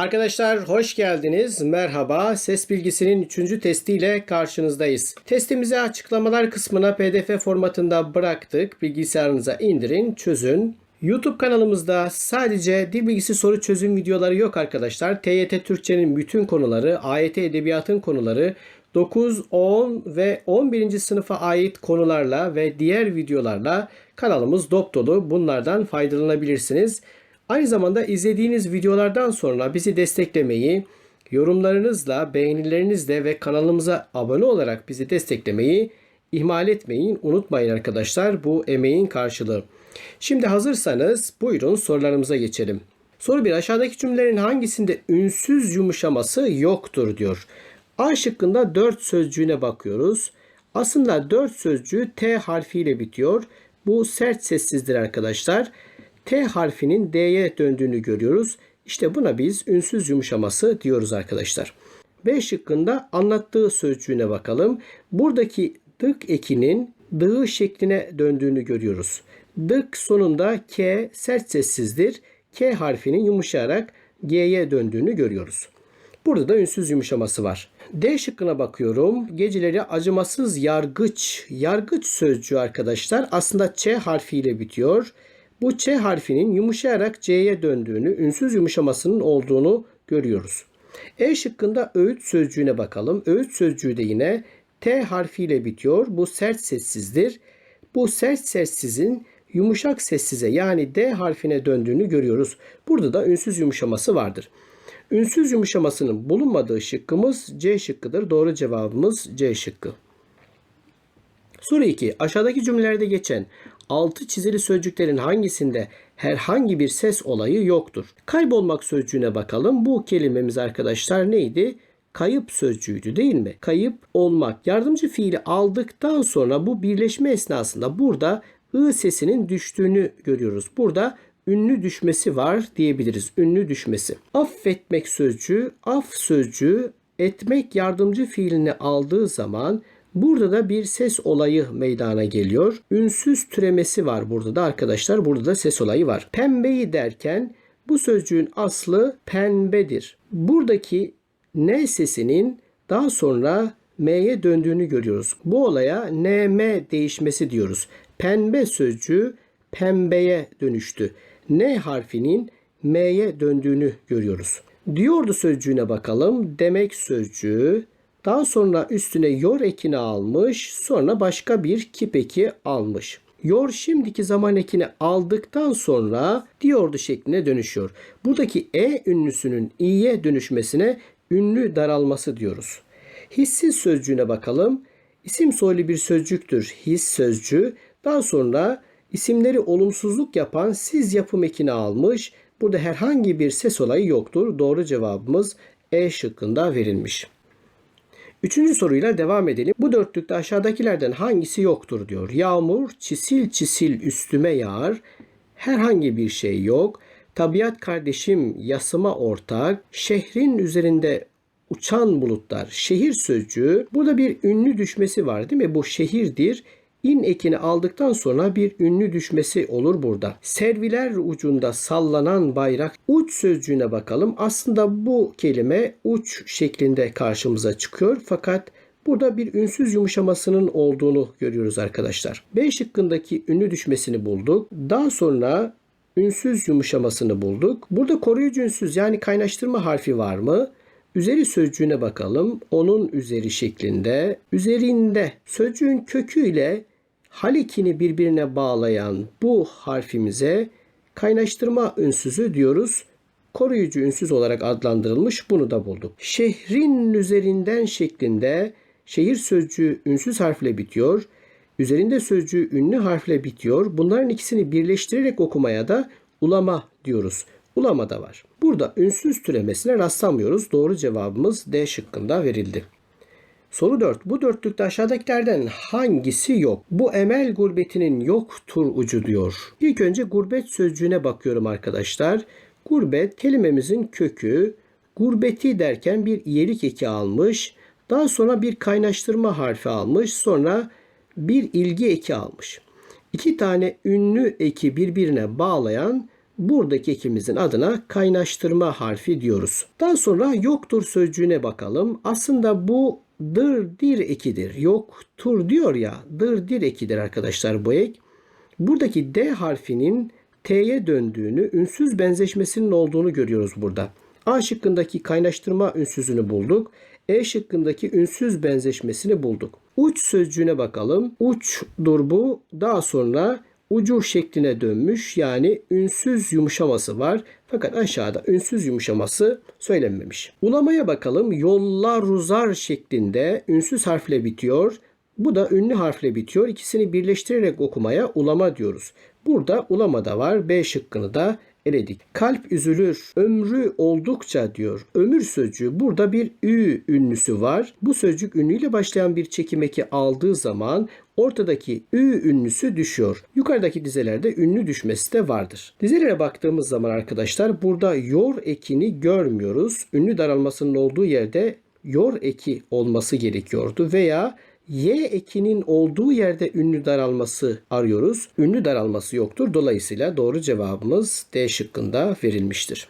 Arkadaşlar hoş geldiniz. Merhaba. Ses bilgisinin 3. testiyle karşınızdayız. Testimizi açıklamalar kısmına pdf formatında bıraktık. Bilgisayarınıza indirin, çözün. YouTube kanalımızda sadece dil bilgisi soru çözüm videoları yok arkadaşlar. TYT Türkçenin bütün konuları, AYT Edebiyatın konuları, 9, 10 ve 11. sınıfa ait konularla ve diğer videolarla kanalımız dop. Bunlardan faydalanabilirsiniz. Aynı zamanda izlediğiniz videolardan sonra bizi desteklemeyi, yorumlarınızla, beğenilerinizle ve kanalımıza abone olarak bizi desteklemeyi ihmal etmeyin. Unutmayın arkadaşlar bu emeğin karşılığı. Şimdi hazırsanız buyurun sorularımıza geçelim. Soru 1. Aşağıdaki cümlelerin hangisinde ünsüz yumuşaması yoktur diyor. A şıkkında 4 sözcüğüne bakıyoruz. Aslında 4 sözcüğü T harfiyle bitiyor. Bu sert sessizdir arkadaşlar. T harfinin D'ye döndüğünü görüyoruz. İşte buna biz ünsüz yumuşaması diyoruz arkadaşlar. B şıkkında anlattığı sözcüğüne bakalım. Buradaki dık ekinin dığı şekline döndüğünü görüyoruz. Dık sonunda K sert sessizdir. K harfinin yumuşayarak G'ye döndüğünü görüyoruz. Burada da ünsüz yumuşaması var. D şıkkına bakıyorum. Geceleri acımasız yargıç. Yargıç sözcüğü arkadaşlar aslında Ç harfiyle bitiyor. Bu Ç harfinin yumuşayarak C'ye döndüğünü, ünsüz yumuşamasının olduğunu görüyoruz. E şıkkında öğüt sözcüğüne bakalım. Öğüt sözcüğü de yine T harfiyle bitiyor. Bu sert sessizdir. Bu sert sessizin yumuşak sessize yani D harfine döndüğünü görüyoruz. Burada da ünsüz yumuşaması vardır. Ünsüz yumuşamasının bulunmadığı şıkkımız C şıkkıdır. Doğru cevabımız C şıkkı. Soru 2. Aşağıdaki cümlelerde geçen altı çizili sözcüklerin hangisinde herhangi bir ses olayı yoktur? Kaybolmak sözcüğüne bakalım. Bu kelimemiz arkadaşlar neydi? Kayıp sözcüğüydü değil mi? Kayıp olmak. Yardımcı fiili aldıktan sonra bu birleşme esnasında burada ı sesinin düştüğünü görüyoruz. Burada ünlü düşmesi var diyebiliriz. Ünlü düşmesi. Affetmek sözcüğü, af sözcüğü etmek yardımcı fiilini aldığı zaman Burada da bir ses olayı meydana geliyor. Ünsüz türemesi var burada da arkadaşlar. Burada da ses olayı var. Pembeyi derken bu sözcüğün aslı pembedir. Buradaki N sesinin daha sonra M'ye döndüğünü görüyoruz. Bu olaya NM değişmesi diyoruz. Pembe sözcüğü pembeye dönüştü. N harfinin M'ye döndüğünü görüyoruz. Diyordu sözcüğüne bakalım. Demek sözcüğü daha sonra üstüne yor ekini almış, sonra başka bir kip eki almış. Yor şimdiki zaman ekini aldıktan sonra diyordu şekline dönüşüyor. Buradaki e ünlüsünün i'ye dönüşmesine ünlü daralması diyoruz. Hissiz sözcüğüne bakalım. İsim soylu bir sözcüktür his sözcüğü. Daha sonra isimleri olumsuzluk yapan siz yapım ekini almış. Burada herhangi bir ses olayı yoktur. Doğru cevabımız E şıkkında verilmiş. Üçüncü soruyla devam edelim. Bu dörtlükte aşağıdakilerden hangisi yoktur diyor. Yağmur çisil çisil üstüme yağar. Herhangi bir şey yok. Tabiat kardeşim yasıma ortak. Şehrin üzerinde uçan bulutlar. Şehir sözcüğü. Burada bir ünlü düşmesi var değil mi? Bu şehirdir. İn ekini aldıktan sonra bir ünlü düşmesi olur burada. Serviler ucunda sallanan bayrak uç sözcüğüne bakalım. Aslında bu kelime uç şeklinde karşımıza çıkıyor fakat Burada bir ünsüz yumuşamasının olduğunu görüyoruz arkadaşlar. B şıkkındaki ünlü düşmesini bulduk. Daha sonra ünsüz yumuşamasını bulduk. Burada koruyucu ünsüz yani kaynaştırma harfi var mı? Üzeri sözcüğüne bakalım. Onun üzeri şeklinde. Üzerinde sözcüğün köküyle Halikini birbirine bağlayan bu harfimize kaynaştırma ünsüzü diyoruz. Koruyucu ünsüz olarak adlandırılmış bunu da bulduk. Şehrin üzerinden şeklinde şehir sözcüğü ünsüz harfle bitiyor. Üzerinde sözcüğü ünlü harfle bitiyor. Bunların ikisini birleştirerek okumaya da ulama diyoruz. Ulama da var. Burada ünsüz türemesine rastlamıyoruz. Doğru cevabımız D şıkkında verildi. Soru 4. Bu dörtlükte aşağıdakilerden hangisi yok? Bu emel gurbetinin yoktur ucu diyor. İlk önce gurbet sözcüğüne bakıyorum arkadaşlar. Gurbet kelimemizin kökü. Gurbeti derken bir iyelik eki almış. Daha sonra bir kaynaştırma harfi almış. Sonra bir ilgi eki almış. İki tane ünlü eki birbirine bağlayan buradaki ekimizin adına kaynaştırma harfi diyoruz. Daha sonra yoktur sözcüğüne bakalım. Aslında bu dır dir ekidir. Yoktur diyor ya dır dir ekidir arkadaşlar bu ek. Buradaki D harfinin T'ye döndüğünü, ünsüz benzeşmesinin olduğunu görüyoruz burada. A şıkkındaki kaynaştırma ünsüzünü bulduk. E şıkkındaki ünsüz benzeşmesini bulduk. Uç sözcüğüne bakalım. Uçdur bu. Daha sonra ucu şekline dönmüş. Yani ünsüz yumuşaması var. Fakat aşağıda ünsüz yumuşaması söylenmemiş. Ulamaya bakalım. Yollar uzar şeklinde ünsüz harfle bitiyor. Bu da ünlü harfle bitiyor. İkisini birleştirerek okumaya ulama diyoruz. Burada ulama da var. B şıkkını da eledik. Kalp üzülür, ömrü oldukça diyor. Ömür sözcüğü burada bir ü ünlüsü var. Bu sözcük ünlüyle başlayan bir çekim eki aldığı zaman ortadaki ü ünlüsü düşüyor. Yukarıdaki dizelerde ünlü düşmesi de vardır. Dizelere baktığımız zaman arkadaşlar burada yor ekini görmüyoruz. Ünlü daralmasının olduğu yerde yor eki olması gerekiyordu veya Y ekinin olduğu yerde ünlü daralması arıyoruz. Ünlü daralması yoktur. Dolayısıyla doğru cevabımız D şıkkında verilmiştir.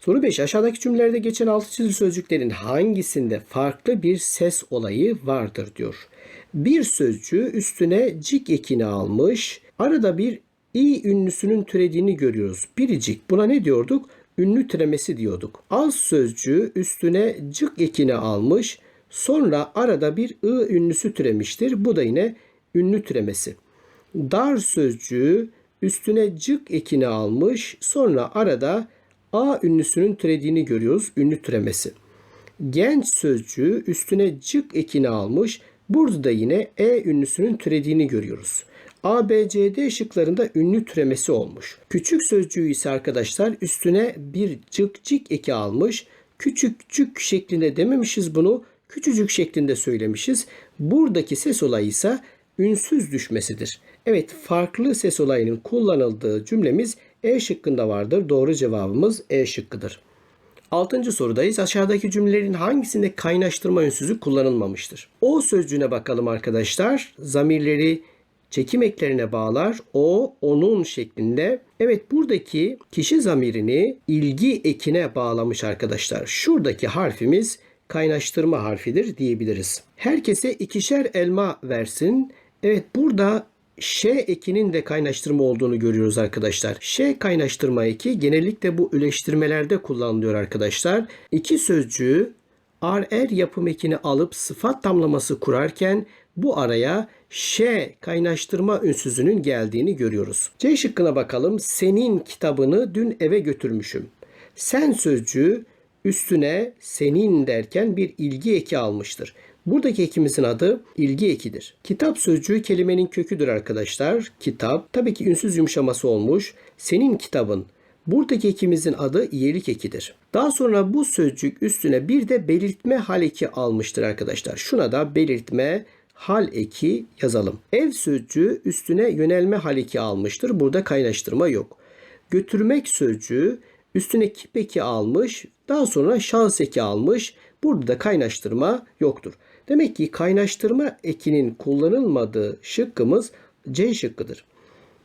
Soru 5. Aşağıdaki cümlelerde geçen altı çizili sözcüklerin hangisinde farklı bir ses olayı vardır diyor. Bir sözcüğü üstüne cik ekini almış. Arada bir i ünlüsünün türediğini görüyoruz. Biricik. Buna ne diyorduk? Ünlü türemesi diyorduk. Az sözcüğü üstüne cık ekini almış. Sonra arada bir ı ünlüsü türemiştir. Bu da yine ünlü türemesi. Dar sözcüğü üstüne cık ekini almış. Sonra arada a ünlüsünün türediğini görüyoruz. Ünlü türemesi. Genç sözcüğü üstüne cık ekini almış. Burada da yine e ünlüsünün türediğini görüyoruz. A, B, C, D şıklarında ünlü türemesi olmuş. Küçük sözcüğü ise arkadaşlar üstüne bir cık cık eki almış. Küçükcük şeklinde dememişiz bunu küçücük şeklinde söylemişiz. Buradaki ses olayı ise ünsüz düşmesidir. Evet farklı ses olayının kullanıldığı cümlemiz E şıkkında vardır. Doğru cevabımız E şıkkıdır. Altıncı sorudayız. Aşağıdaki cümlelerin hangisinde kaynaştırma ünsüzü kullanılmamıştır? O sözcüğüne bakalım arkadaşlar. Zamirleri çekim eklerine bağlar. O, onun şeklinde. Evet buradaki kişi zamirini ilgi ekine bağlamış arkadaşlar. Şuradaki harfimiz kaynaştırma harfidir diyebiliriz. Herkese ikişer elma versin. Evet burada Ş ekinin de kaynaştırma olduğunu görüyoruz arkadaşlar. Ş kaynaştırma eki genellikle bu üleştirmelerde kullanılıyor arkadaşlar. İki sözcüğü ar er yapım ekini alıp sıfat tamlaması kurarken bu araya ş kaynaştırma ünsüzünün geldiğini görüyoruz. C şıkkına bakalım. Senin kitabını dün eve götürmüşüm. Sen sözcüğü üstüne senin derken bir ilgi eki almıştır. Buradaki ekimizin adı ilgi ekidir. Kitap sözcüğü kelimenin köküdür arkadaşlar. Kitap tabii ki ünsüz yumuşaması olmuş. Senin kitabın. Buradaki ekimizin adı iyilik ekidir. Daha sonra bu sözcük üstüne bir de belirtme hal eki almıştır arkadaşlar. Şuna da belirtme hal eki yazalım. Ev sözcüğü üstüne yönelme hal eki almıştır. Burada kaynaştırma yok. Götürmek sözcüğü üstüne kip eki almış daha sonra şans eki almış. Burada da kaynaştırma yoktur. Demek ki kaynaştırma ekinin kullanılmadığı şıkkımız C şıkkıdır.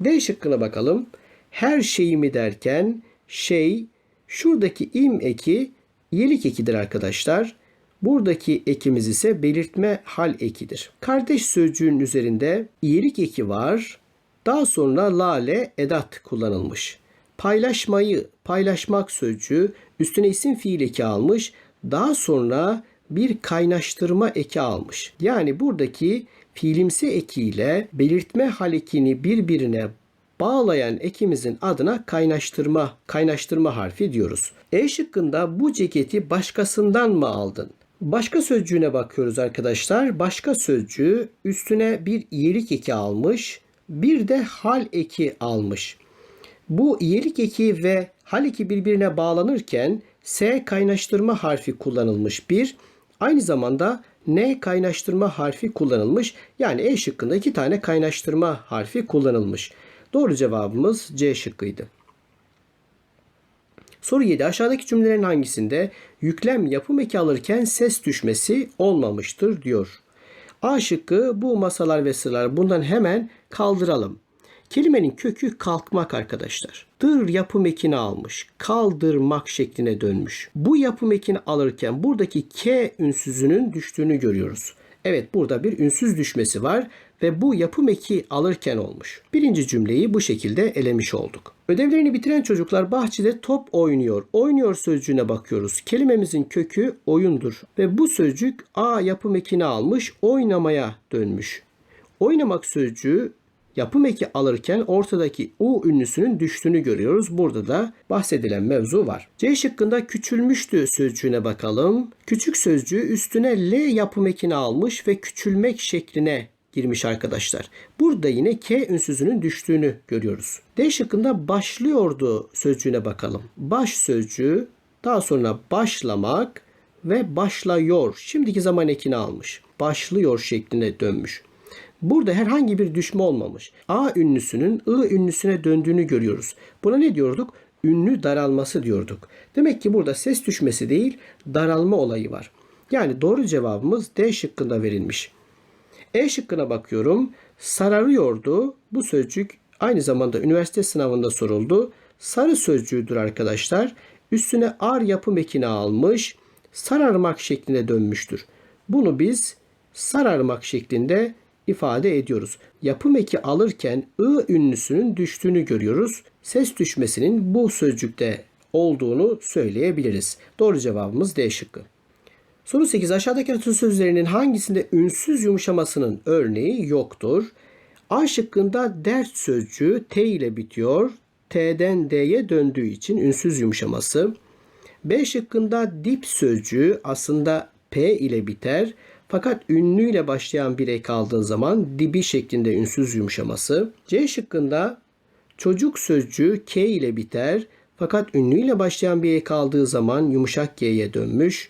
D şıkkına bakalım. Her şeyimi derken şey şuradaki im eki iyilik ekidir arkadaşlar. Buradaki ekimiz ise belirtme hal ekidir. Kardeş sözcüğün üzerinde iyilik eki var. Daha sonra lale edat kullanılmış. Paylaşmayı, paylaşmak sözcüğü üstüne isim fiil eki almış. Daha sonra bir kaynaştırma eki almış. Yani buradaki fiilimsi ekiyle belirtme hal ekini birbirine bağlayan ekimizin adına kaynaştırma, kaynaştırma harfi diyoruz. E şıkkında bu ceketi başkasından mı aldın? Başka sözcüğüne bakıyoruz arkadaşlar. Başka sözcüğü üstüne bir iyilik eki almış, bir de hal eki almış. Bu iyilik eki ve hal eki birbirine bağlanırken S kaynaştırma harfi kullanılmış bir. Aynı zamanda N kaynaştırma harfi kullanılmış. Yani E şıkkında iki tane kaynaştırma harfi kullanılmış. Doğru cevabımız C şıkkıydı. Soru 7. Aşağıdaki cümlelerin hangisinde yüklem yapım eki alırken ses düşmesi olmamıştır diyor. A şıkkı bu masalar ve sıralar bundan hemen kaldıralım. Kelimenin kökü kalkmak arkadaşlar. Dır yapım ekini almış. Kaldırmak şekline dönmüş. Bu yapım ekini alırken buradaki K ünsüzünün düştüğünü görüyoruz. Evet burada bir ünsüz düşmesi var ve bu yapım eki alırken olmuş. Birinci cümleyi bu şekilde elemiş olduk. Ödevlerini bitiren çocuklar bahçede top oynuyor. Oynuyor sözcüğüne bakıyoruz. Kelimemizin kökü oyundur ve bu sözcük A yapım ekini almış oynamaya dönmüş. Oynamak sözcüğü yapım eki alırken ortadaki U ünlüsünün düştüğünü görüyoruz. Burada da bahsedilen mevzu var. C şıkkında küçülmüştü sözcüğüne bakalım. Küçük sözcüğü üstüne L yapım ekini almış ve küçülmek şekline girmiş arkadaşlar. Burada yine K ünsüzünün düştüğünü görüyoruz. D şıkkında başlıyordu sözcüğüne bakalım. Baş sözcüğü daha sonra başlamak ve başlıyor. Şimdiki zaman ekini almış. Başlıyor şekline dönmüş. Burada herhangi bir düşme olmamış. A ünlüsünün I ünlüsüne döndüğünü görüyoruz. Buna ne diyorduk? Ünlü daralması diyorduk. Demek ki burada ses düşmesi değil, daralma olayı var. Yani doğru cevabımız D şıkkında verilmiş. E şıkkına bakıyorum. Sararıyordu. Bu sözcük aynı zamanda üniversite sınavında soruldu. Sarı sözcüğüdür arkadaşlar. Üstüne ar yapım ekini almış. Sararmak şekline dönmüştür. Bunu biz sararmak şeklinde ifade ediyoruz. Yapım eki alırken ı ünlüsünün düştüğünü görüyoruz. Ses düşmesinin bu sözcükte olduğunu söyleyebiliriz. Doğru cevabımız D şıkkı. Soru 8. Aşağıdaki atasözlerinin hangisinde ünsüz yumuşamasının örneği yoktur? A şıkkında dert sözcüğü T ile bitiyor. T'den D'ye döndüğü için ünsüz yumuşaması. B şıkkında dip sözcüğü aslında P ile biter. Fakat ünlüyle başlayan bir ek aldığı zaman dibi şeklinde ünsüz yumuşaması. C şıkkında çocuk sözcüğü K ile biter. Fakat ünlüyle başlayan bir ek aldığı zaman yumuşak G'ye dönmüş.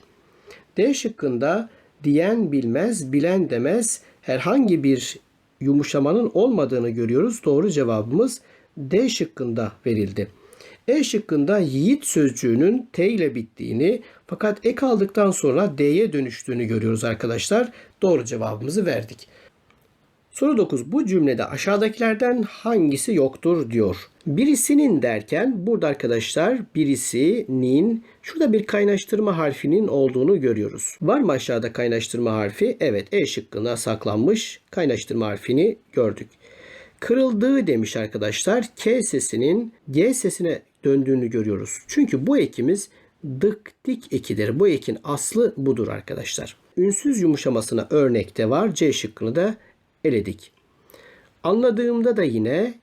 D şıkkında diyen bilmez, bilen demez herhangi bir yumuşamanın olmadığını görüyoruz. Doğru cevabımız D şıkkında verildi. E şıkkında yiğit sözcüğünün T ile bittiğini fakat ek aldıktan sonra D'ye dönüştüğünü görüyoruz arkadaşlar. Doğru cevabımızı verdik. Soru 9. Bu cümlede aşağıdakilerden hangisi yoktur diyor. Birisinin derken burada arkadaşlar birisinin şurada bir kaynaştırma harfinin olduğunu görüyoruz. Var mı aşağıda kaynaştırma harfi? Evet E şıkkına saklanmış kaynaştırma harfini gördük. Kırıldığı demiş arkadaşlar. K sesinin G sesine döndüğünü görüyoruz. Çünkü bu ekimiz dık ekidir. Bu ekin aslı budur arkadaşlar. Ünsüz yumuşamasına örnekte var. C şıkkını da eledik. Anladığımda da yine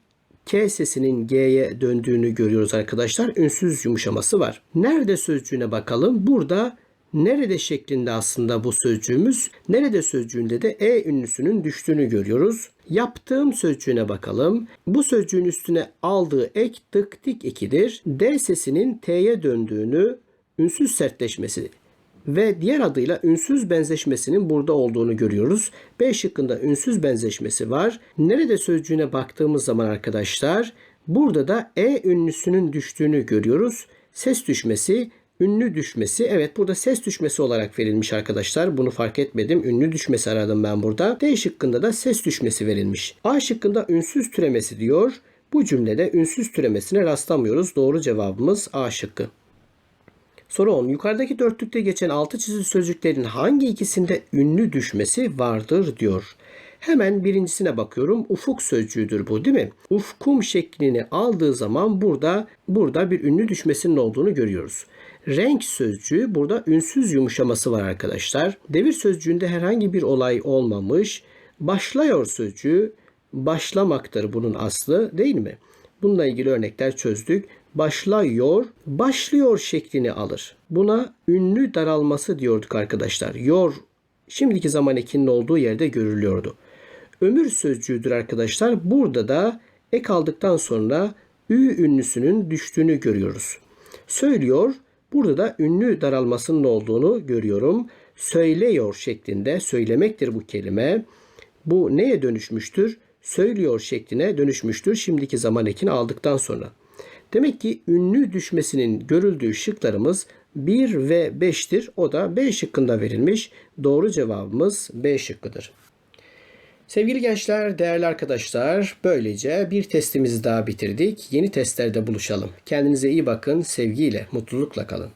K sesinin G'ye döndüğünü görüyoruz arkadaşlar. Ünsüz yumuşaması var. Nerede sözcüğüne bakalım. Burada nerede şeklinde aslında bu sözcüğümüz. Nerede sözcüğünde de E ünlüsünün düştüğünü görüyoruz. Yaptığım sözcüğüne bakalım. Bu sözcüğün üstüne aldığı ek tık dik ekidir. D sesinin T'ye döndüğünü, ünsüz sertleşmesi ve diğer adıyla ünsüz benzeşmesinin burada olduğunu görüyoruz. B şıkkında ünsüz benzeşmesi var. Nerede sözcüğüne baktığımız zaman arkadaşlar burada da E ünlüsünün düştüğünü görüyoruz. Ses düşmesi, ünlü düşmesi. Evet burada ses düşmesi olarak verilmiş arkadaşlar. Bunu fark etmedim. Ünlü düşmesi aradım ben burada. D şıkkında da ses düşmesi verilmiş. A şıkkında ünsüz türemesi diyor. Bu cümlede ünsüz türemesine rastlamıyoruz. Doğru cevabımız A şıkkı. Soru 10. Yukarıdaki dörtlükte geçen altı çizili sözcüklerin hangi ikisinde ünlü düşmesi vardır diyor. Hemen birincisine bakıyorum. Ufuk sözcüğüdür bu değil mi? Ufkum şeklini aldığı zaman burada burada bir ünlü düşmesinin olduğunu görüyoruz. Renk sözcüğü burada ünsüz yumuşaması var arkadaşlar. Devir sözcüğünde herhangi bir olay olmamış. Başlıyor sözcüğü başlamaktır bunun aslı değil mi? Bununla ilgili örnekler çözdük başlıyor, başlıyor şeklini alır. Buna ünlü daralması diyorduk arkadaşlar. Yor şimdiki zaman ekinin olduğu yerde görülüyordu. Ömür sözcüğüdür arkadaşlar. Burada da ek aldıktan sonra ü ünlüsünün düştüğünü görüyoruz. Söylüyor. Burada da ünlü daralmasının olduğunu görüyorum. Söylüyor şeklinde söylemektir bu kelime. Bu neye dönüşmüştür? Söylüyor şekline dönüşmüştür. Şimdiki zaman ekini aldıktan sonra. Demek ki ünlü düşmesinin görüldüğü şıklarımız 1 ve 5'tir. O da B şıkkında verilmiş. Doğru cevabımız B şıkkıdır. Sevgili gençler, değerli arkadaşlar, böylece bir testimizi daha bitirdik. Yeni testlerde buluşalım. Kendinize iyi bakın, sevgiyle, mutlulukla kalın.